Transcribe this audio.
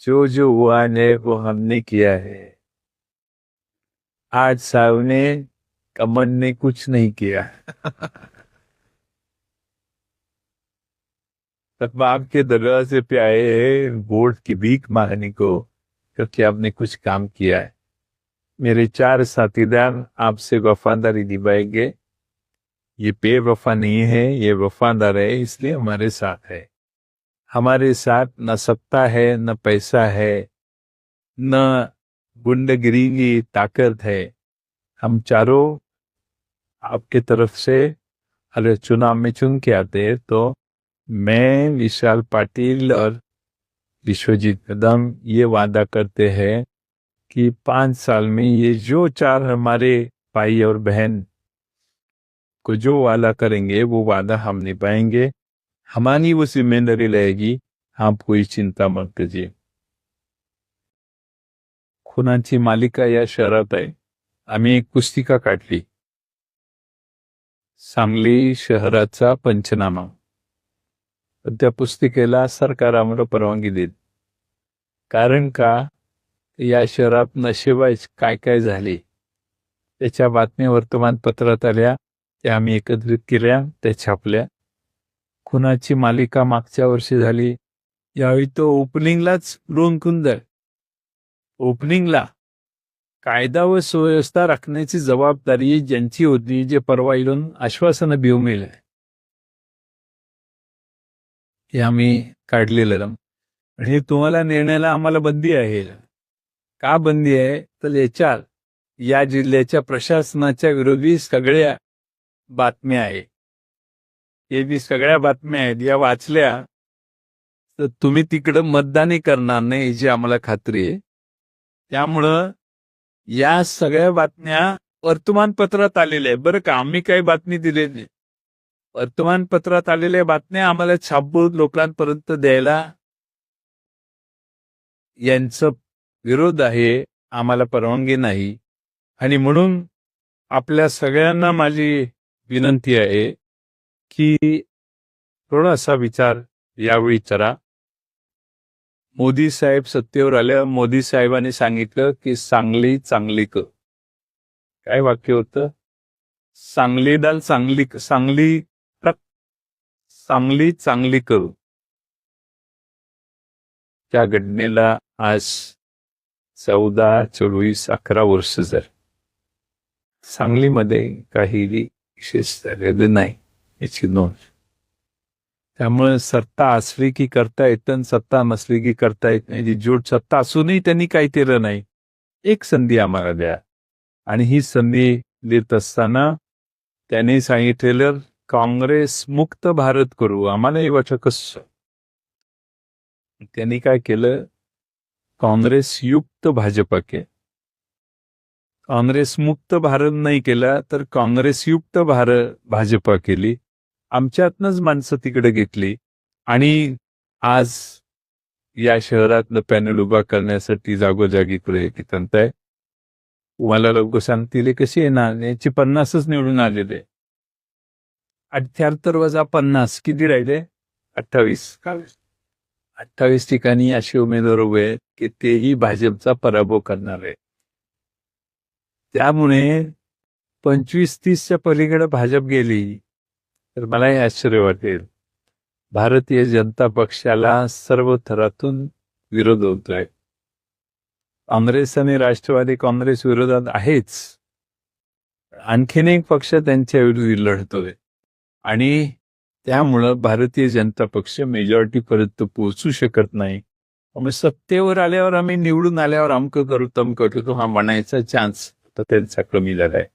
जो जो हुआ है वो हमने किया है। आज साहब ने कमन ने कुछ नहीं किया। तब बाप के दरवाजे पे आए वोट की भीख मांगने को, क्योंकि आपने कुछ काम किया है। मेरे चार साथीदार आपसे वफादारी निभाएँगे। ये बेवफा नहीं है, ये वफादार है, इसलिए हमारे साथ है। हमारे साथ न सत्ता है, न पैसा है, न गुंडगिरी की ताकत है। हम चारों आपके तरफ़ से अगर चुनाव में चुन के आते हैं तो मैं, विशाल पाटिल और विश्वजीत कदम ये वादा करते हैं कि पाँच साल में ये जो चार हमारे भाई और बहन को जो वादा करेंगे, वो वादा हम निभाएँगे। हमारी वो जिम्मेदारी रहेगी आप कोई चिंता मत कीजिए खुनाची मालिका या शहरात आहे आम्ही एक पुस्तिका काढली सांगली शहराचा पंचनामा त्या पुस्तिकेला सरकार आम्हाला परवानगी देत कारण का या शहरात नशेबाज काय काय झाले त्याच्या बातम्या वर्तमानपत्रात आल्या त्या आम्ही एकत्रित केल्या त्या छापल्या खुनाची मालिका मागच्या वर्षी झाली. यावेळी तो ओपनिंगलाच रोन ओपनिंगला कायदा व सुव्यवस्था राखण्याची जबाबदारी ज्यांची होती जे परवा येऊन आश्वासनं बिहू गेले हे आम्ही काढलेलं. आणि तुम्हाला निर्णयाला आम्हाला बंदी आहे. का बंदी आहे? तर याच्यात या जिल्ह्याच्या प्रशासनाच्या विरोधी सगळ्या बातम्या आहेत. हे जी सगळ्या बातम्या आहेत या वाचल्या तर तुम्ही तिकडं मतदानही करणार नाही याची आम्हाला खात्री आहे. त्यामुळं या सगळ्या बातम्या वर्तमानपत्रात आलेल्या आहे बरं का आम्ही काही बातमी दिली नाही. वर्तमानपत्रात आलेल्या बातम्या आम्हाला छापून लोकांपर्यंत द्यायला यांचं विरोध आहे आम्हाला परवानगी नाही. आणि म्हणून आपल्या सगळ्यांना माझी विनंती आहे की थोडासा विचार यावेळी करा. मोदी साहेब सत्तेवर आल्या मोदी साहेबांनी सांगितलं की सांगली चांगली क. काय वाक्य होतं? सांगली दाल चांगली सांगली सांगली चांगली करू त्या घटनेला आज चौदा चोवीस अकरा वर्ष जर सांगलीमध्ये काही विशेष झालेलं नाही. याची नोंद त्यामुळे सत्ता असली की करता येतं सत्ता नसली की करता येत नाही. जोड सत्ता असूनही त्यांनी काही केलं नाही. एक संधी आम्हाला द्या. आणि ही संधी देत असताना त्यांनी सांगितलेलं काँग्रेस मुक्त भारत करू. आम्हाला हे कसं? त्यांनी काय केलं? काँग्रेस युक्त भाजपा के. काँग्रेस मुक्त भारत नाही केला तर काँग्रेस युक्त भारत भाजपा केली. आमच्यातनच माणसं तिकडे घेतली. आणि आज या शहरातलं पॅनल उभा करण्यासाठी जागोजागी प्रयत्न आहे. तुम्हाला लोक सांगतील कशी येणार याची पन्नासच निवडून आलेले. अठ्याहत्तर वजा पन्नास किती राहिले? अठ्ठावीस. अठ्ठावीस. ठिकाणी असे उमेदवार उभे आहेत की तेही भाजपचा पराभव करणार आहे त्यामुळे पंचवीस तीसच्या पलीकडे भाजप गेली. तर मलाही आश्चर्य वाटेल. भारतीय जनता पक्षाला सर्व थरातून विरोध होतोय. काँग्रेस आणि राष्ट्रवादी काँग्रेस विरोधात आहेच. आणखीन एक पक्ष त्यांच्या विरोधी लढतोय आणि त्यामुळं भारतीय जनता पक्ष मेजॉरिटी पर्यंत पोहोचू शकत नाही. मग सत्तेवर आल्यावर आम्ही निवडून आल्यावर अमकं करू तम करू हा म्हणायचा चान्स तर त्यांचा कमी झालाय.